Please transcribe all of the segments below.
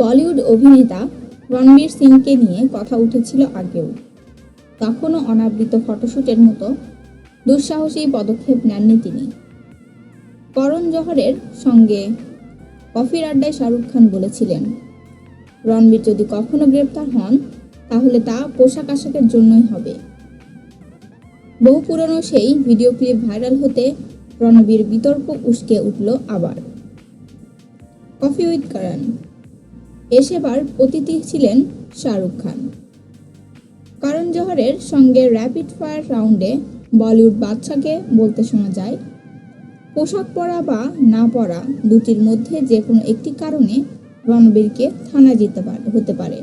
বলিউড অভিনেতা রণবীর সিংকে নিয়ে কথা উঠেছিল আগেও। তখনও অনাবৃত ফটোশ্যুটের মতো দুঃসাহসী পদক্ষেপ নেননি তিনি। করণ জহরের সঙ্গে কফির আড্ডায় শাহরুখ খান বলেছিলেন, রণবীর যদি কখনো গ্রেপ্তার হন, তাহলে তা পোশাক আশাকের জন্যই হবে। বহু পুরনো সেই ভিডিও ক্লিপ ভাইরাল হতে রণবীর বিতর্ক উস্কে উঠল আবার। কফি উইথ করণ এ সেবার অতিথি ছিলেন শাহরুখ খান। করণ জহরের সঙ্গে র্যাপিড ফায়ার রাউন্ডে বলিউড বাদশাকে বলতে শোনা যায়, পোশাক পরা বা না পরা দুটির মধ্যে যে কোনো একটি কারণে রণবীরকে থানা যেতে হতে পারে।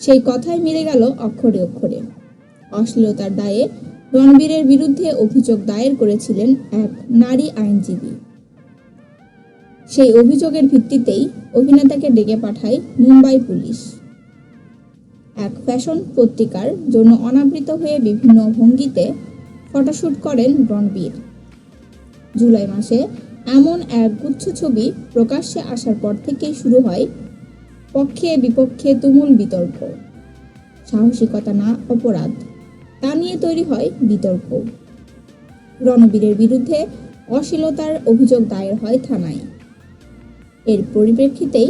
সেই কথাই মিলে গেল অক্ষরে অক্ষরে। অশ্লীলতার দায়ে রণবীরের বিরুদ্ধে অভিযোগ দায়ের করেছিলেন এক নারী আইনজীবী। সেই অভিযোগের ভিত্তিতেই অভিনেতাকে ডেকে পাঠায় মুম্বাই পুলিশ। এক ফ্যাশন পত্রিকার জন্য অনাবৃত হয়ে বিভিন্ন ভঙ্গিতে ফটোশ্যুট করেন রণবীর। জুলাই মাসে এমন এক গুচ্ছ ছবি প্রকাশ্যে আসার পর থেকেই শুরু হয় পক্ষে বিপক্ষে তুমুল বিতর্ক। সাহসিকতা না অপরাধ, তা নিয়ে তৈরি হয় বিতর্ক। রণবীরের বিরুদ্ধে অশ্লীলতার অভিযোগ দায়ের হয় থানায়। এর পরিপ্রেক্ষিতেই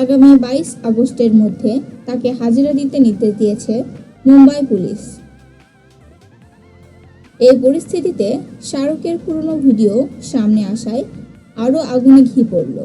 আগামী বাইশ আগস্টের মধ্যে তাকে হাজিরা দিতে নির্দেশ দিয়েছে মুম্বাই পুলিশ। এই পরিস্থিতিতে শাহরুখের পুরনো ভিডিও সামনে আসায় আরও আগুনে ঘি পড়ল।